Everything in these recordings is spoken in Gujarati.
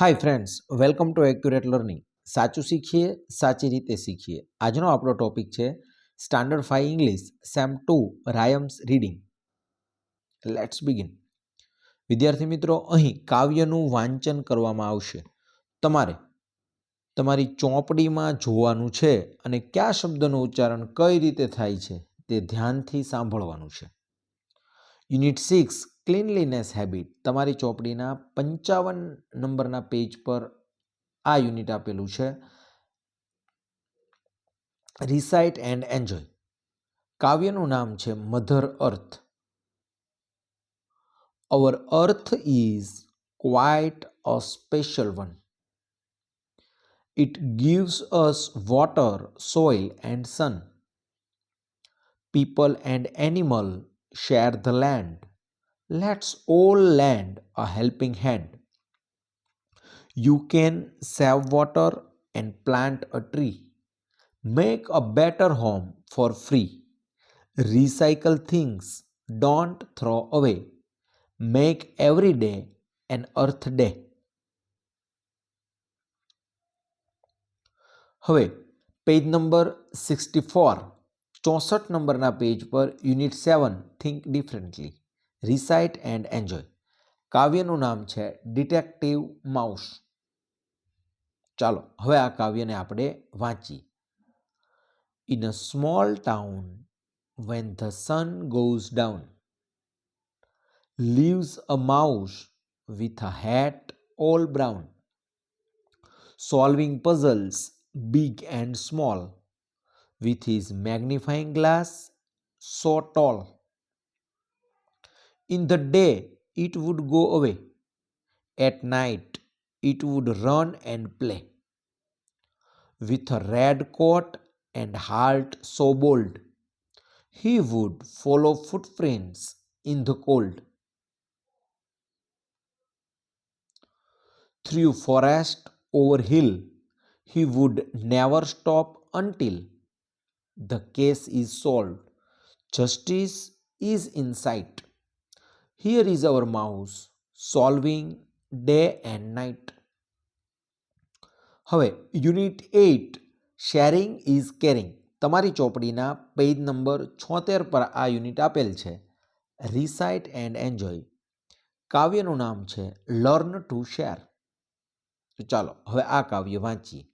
Hi friends welcome to accurate learning સાચું શીખીએ સાચી રીતે શીખીએ આજનો આપણો ટોપિક છે standard five English sem two rhymes reading let's begin વિદ્યાર્થી મિત્રો અહીં કાવ્યનું વાંચન કરવામાં આવશે તમારે તમારી ચોપડીમાં જોવાનું છે અને કયા શબ્દનું ઉચ્ચારણ કઈ રીતે થાય છે તે ધ્યાનથી સાંભળવાનું છે યુનિટ સિક્સ ક્લીનલીનેસ હેબિટ તમારી ચોપડીના પંચાવન નંબરના પેજ પર આ યુનિટ આપેલું છે રિસાઇટ એન્ડ એન્જોય કાવ્યનું નામ છે mother earth our earth is quite a special one it gives us water soil and sun people and animal share the land. Let's all lend a helping hand. You can save water and plant a tree. Make a better home for free. Recycle things, don't throw away. Make every day an Earth Day. હવે પેજ નંબર 64. ચોસઠ નંબરના પેજ પર unit seven think differently recite and enjoy કાવ્યનું નામ છે ડિટેક્ટિવ માઉસ ચાલો હવે આ કાવ્યને આપણે વાંચીએ in a small town when the sun goes down leaves a mouse with a hat all brown solving puzzles big and small with his magnifying glass so tall. In the day, it would go away. At night, it would run and play. With a red coat and heart so bold, he would follow footprints in the cold. Through forest, over hill, he would never stop until the case is solved. Justice is in sight. Here is mouse solving day and night હવે unit eight sharing is caring તમારી ચોપડીના પેજ નંબર છોતેર પર આ યુનિટ આપેલ છે રિસાઇટ એન્ડ એન્જોય કાવ્યનું નામ છે લર્ન ટુ શેર ચાલો હવે આ કાવ્ય વાંચીએ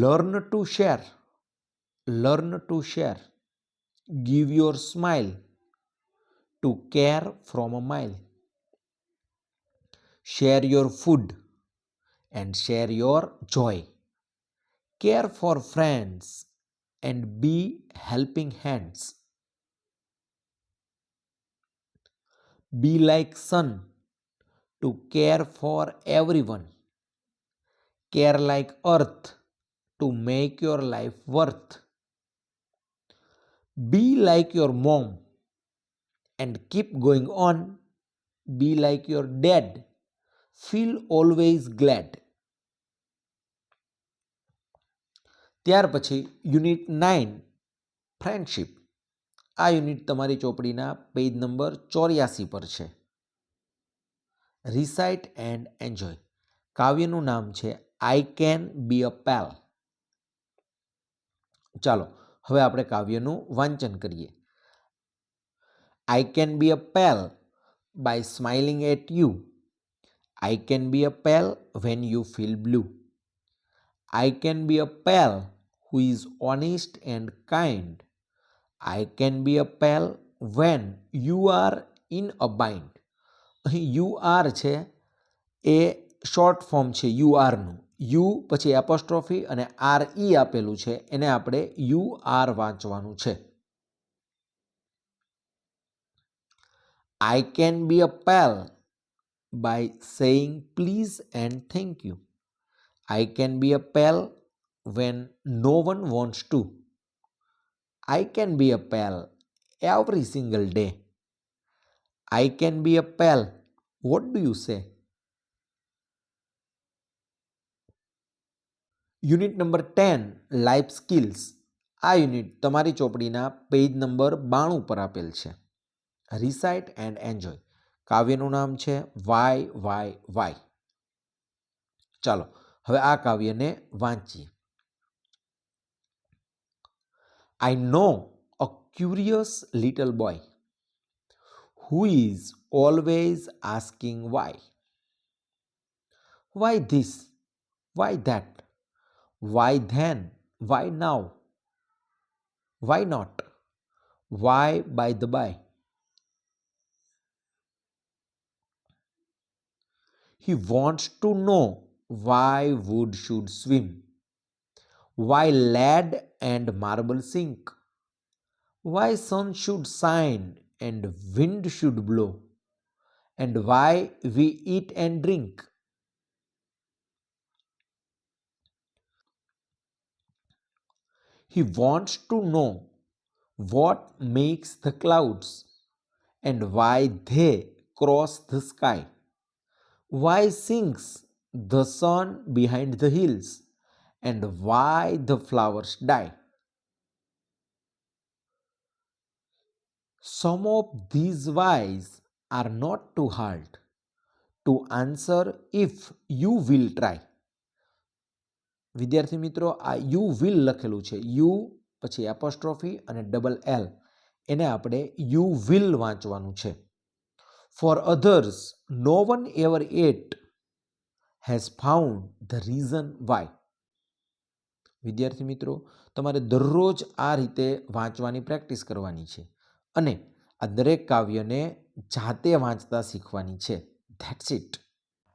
learn to share learn to share, give your smile, to care from a mile, share your food, and share your joy. Care for friends and be helping hands. Be like sun to care for everyone. Care like earth to make your life worth. Be like your mom and keep going on. Be like your dad. Feel always glad. ત્યાર પછી યુનિટ નાઇન ફ્રેન્ડશીપ આ યુનિટ તમારી ચોપડીના પેજ નંબર ચોર્યાસી પર છે રિસાઇટ એન્ડ એન્જોય કાવ્યનું નામ છે આઈ કેન બી અ પેલ ચાલો હવે આપણે કાવ્યનું વાંચન કરીએ આઈ can be a pal by smiling at you I can be a pal when you feel blue I can be a pal who is honest and kind I can be a pal when you are in a bind અહીં યુ આર છે એ શોર્ટ ફોર્મ છે યુ આરનું યુ પછી એપોસ્ટ્રોફી અને આર ઈ આપેલું છે એને આપણે યુ આર વાંચવાનું છે આઈ can be a pal by saying please and thank you I can be a pal when no one wants to I can be a pal every single day I can be a pal what do you say unit number ten life skills આ યુનિટ તમારી ચોપડીના પેજ નંબર બાણું પર આપેલ છે રિસાઇટ એન્ડ એન્જોય કાવ્યનું નામ છે વાય વાય વાય ચાલો હવે આ કાવ્યને વાંચીએ I know a curious little boy who is always asking why why this why that Why then? Why now? Why not? Why by the by? He wants to know why wood should swim, why lead and marble sink, why sun should shine and wind should blow, and why we eat and drink He wants to know what makes the clouds and why they cross the sky. Why sinks the sun behind the hills and why the flowers die. Some of these whys are not too hard to answer if you will try. વિદ્યાર્થી મિત્રો આ યુ વિલ લખેલું છે યુ પછી એપોસ્ટ્રોફી અને ડબલ એલ એને આપણે યુ વિલ વાંચવાનું છે for others no one ever yet has found the reason why વિદ્યાર્થી મિત્રો તમારે દરરોજ આ રીતે વાંચવાની પ્રેક્ટિસ કરવાની છે અને આ દરેક કાવ્યને જાતે વાંચતા શીખવાની છે ધેટ્સ ઇટ